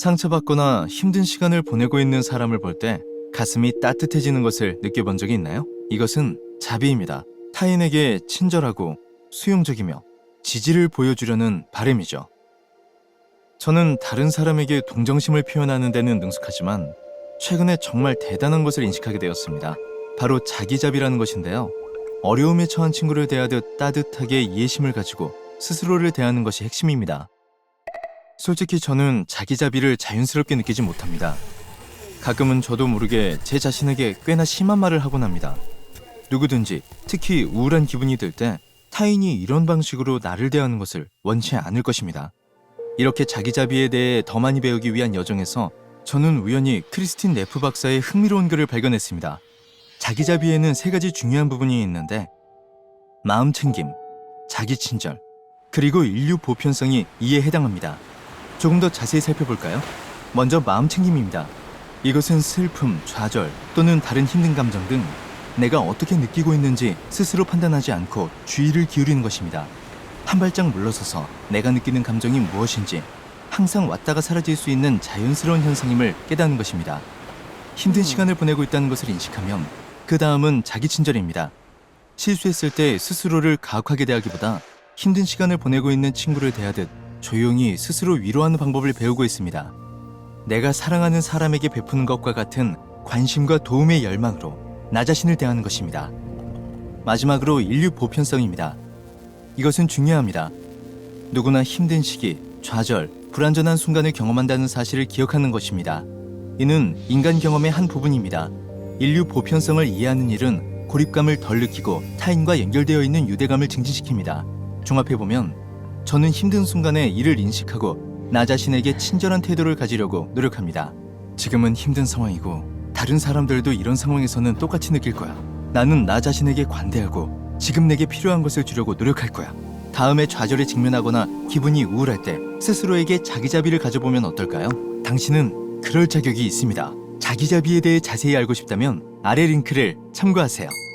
상처받거나 힘든 시간을 보내고 있는 사람을 볼 때 가슴이 따뜻해지는 것을 느껴본 적이 있나요? 이것은 자비입니다. 타인에게 친절하고 수용적이며 지지를 보여주려는 바램이죠. 저는 다른 사람에게 동정심을 표현하는 데는 능숙하지만 최근에 정말 대단한 것을 인식하게 되었습니다. 바로 자기자비라는 것인데요. 어려움에 처한 친구를 대하듯 따뜻하게 이해심을 가지고 스스로를 대하는 것이 핵심입니다. 솔직히 저는 자기자비를 자연스럽게 느끼지 못합니다. 가끔은 저도 모르게 제 자신에게 꽤나 심한 말을 하곤 합니다. 누구든지 특히 우울한 기분이 들 때 타인이 이런 방식으로 나를 대하는 것을 원치 않을 것입니다. 이렇게 자기자비에 대해 더 많이 배우기 위한 여정에서 저는 우연히 크리스틴 네프 박사의 흥미로운 글을 발견했습니다. 자기자비에는 세 가지 중요한 부분이 있는데 마음 챙김, 자기 친절, 그리고 인류 보편성이 이에 해당합니다. 조금 더 자세히 살펴볼까요? 먼저 마음 챙김입니다. 이것은 슬픔, 좌절 또는 다른 힘든 감정 등 내가 어떻게 느끼고 있는지 스스로 판단하지 않고 주의를 기울이는 것입니다. 한 발짝 물러서서 내가 느끼는 감정이 무엇인지 항상 왔다가 사라질 수 있는 자연스러운 현상임을 깨닫는 것입니다. 힘든 시간을 보내고 있다는 것을 인식하면 그 다음은 자기 친절입니다. 실수했을 때 스스로를 가혹하게 대하기보다 힘든 시간을 보내고 있는 친구를 대하듯 조용히 스스로 위로하는 방법을 배우고 있습니다. 내가 사랑하는 사람에게 베푸는 것과 같은 관심과 도움의 열망으로 나 자신을 대하는 것입니다. 마지막으로 인류 보편성입니다. 이것은 중요합니다. 누구나 힘든 시기, 좌절, 불완전한 순간을 경험한다는 사실을 기억하는 것입니다. 이는 인간 경험의 한 부분입니다. 인류 보편성을 이해하는 일은 고립감을 덜 느끼고 타인과 연결되어 있는 유대감을 증진시킵니다. 종합해보면 저는 힘든 순간에 이를 인식하고 나 자신에게 친절한 태도를 가지려고 노력합니다. 지금은 힘든 상황이고 다른 사람들도 이런 상황에서는 똑같이 느낄 거야. 나는 나 자신에게 관대하고 지금 내게 필요한 것을 주려고 노력할 거야. 다음에 좌절에 직면하거나 기분이 우울할 때 스스로에게 자기자비를 가져보면 어떨까요? 당신은 그럴 자격이 있습니다. 자기자비에 대해 자세히 알고 싶다면 아래 링크를 참고하세요.